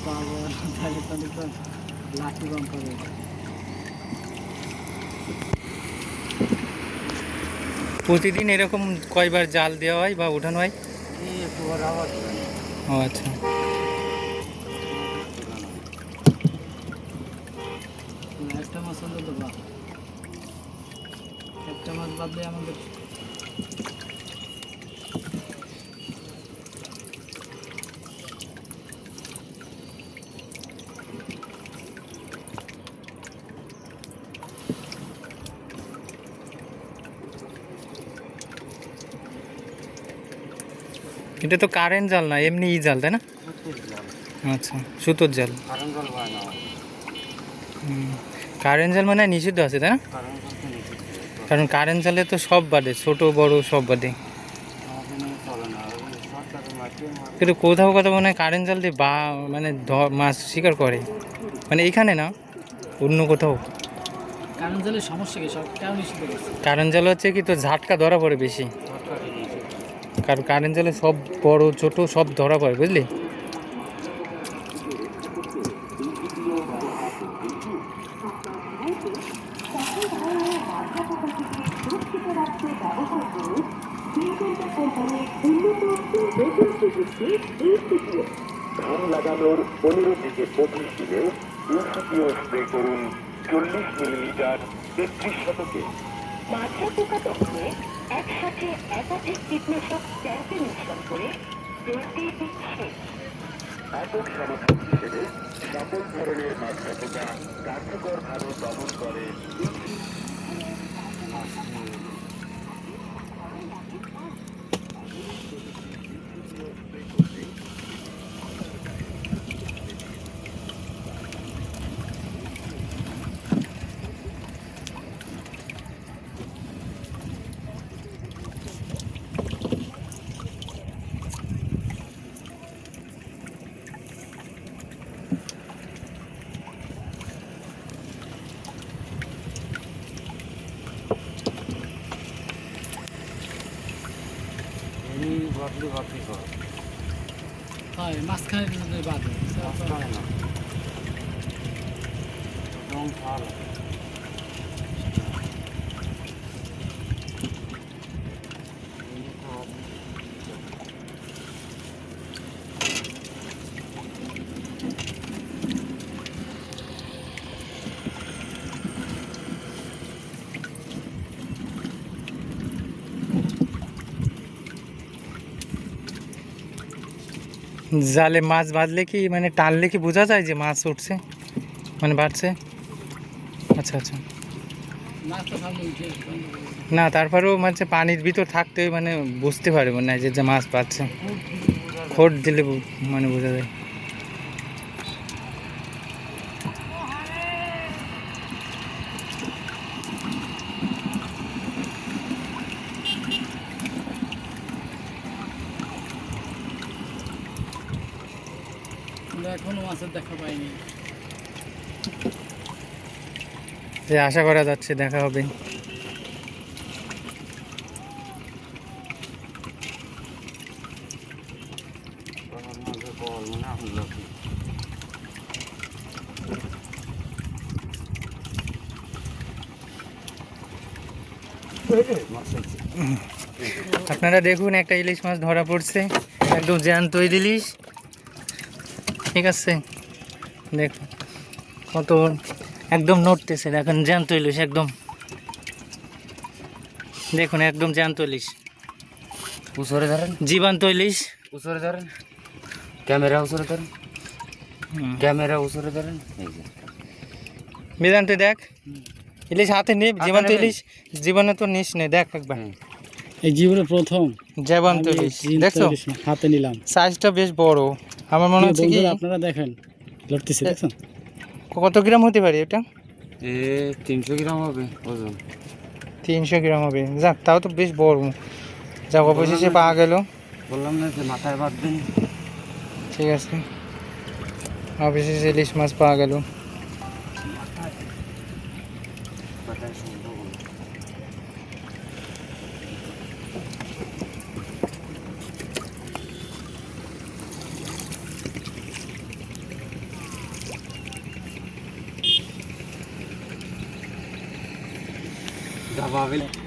তাহলে তো লাঠি বাম পাবে প্রতিদিন এরকম কয়বার জাল দেওয়া হয় বা উঠানো হয়? ও আচ্ছা। একটা মাছ হলে তো বাদ। একটা মাছ বাদলে আমাদের এটা তো কারেন্ট জাল না এমনি ই জাল তাই না? আচ্ছা সুতোর জাল। কারণ কারেন্ট জাল মানে নিষিদ্ধ আছে তাই না? কারণ কারণ কারেন্ট জালে তো সব বাদে ছোট বড় সব বাদে। কিন্তু কোথাও কোথাও মনে কারেন্ট জাল দিয়ে বা মানে মাছ শিকার করে। মানে এখানে না অন্য কোথাও। কারণ জলের সমস্যা কি? সব কারেন্ট জাল হচ্ছে কি তো ঝাটকা ধরা পড়ে বেশি। কারণ কারেন্ট জালে সব বড়, ছোট সব ধরা পড়ে, বুঝলি? পনেরো থেকে স্প্রে করুন চল্লিশ মিলিলিটার তেত্রিশ শতকে মাজরা পোকা দমনে একসাথে একাধিক কীটনাশক ট্যাঙ্কে মিশ্রণ করে দিন শেষ একক সমাধান হিসেবে সকল ধরনের মাত্রা পোকা কার্যকরভাবে দমন করে এমনি বদলি বদলি করে। হয় মাঝখানে বাদলি বাদে। মাঝখানে না। ভালো। জালে মাছ বাঁধলে কি মানে টানলে কি বোঝা যায় যে মাছ উঠছে? মানে বাড়ছে? আচ্ছা আচ্ছা। না, তারপরেও মানে পানির ভিতর থাকতে মানে বুঝতে পারব না যে মাছ পাচ্ছে খোট দিলে মানে বোঝা যায়। আশা করা যাচ্ছে দেখা হবে। আপনারা দেখুন একটা ইলিশ মাছ ধরা পড়ছে। একদম জ্যান্ত ইলিশ। ঠিক আছে? দেখুন কত একদম নড়তেছে দেখুন জ্যান্ত ইলিশ একদম। দেখুন একদম জ্যান্ত ইলিশ। উপরে ধরেন। জীবন্ত ইলিশ। উপরে ধরেন। ক্যামেরা উপরে ধরেন। ক্যামেরা উপরে ধরেন। এই যে। বেদান্তে দেখ ইলিশ হাতে নে জীবন্ত? ইলিশ জীবনে তো নিস নে দেখ একবার। এই জীবনে প্রথম। জীবন্ত আমি ইলিশ দেখছ? হাতে নিলাম। সাইজটা বেশ বড়। আমার মনে হচ্ছে কি আপনারা দেখেন লড়তেছে দেখছেন কত গ্রাম হতে পারে এটা? এ তিনশো গ্রাম হবে ওজন। তিনশো গ্রাম হবে। যাক তাও তো বেশ বড়। যাক অবশেষে পাওয়া গেল। বললাম না যে মাথায় বাঁধবেন। ঠিক আছে। অবশেষে ইলিশ মাছ পাওয়া গেল। মাথায়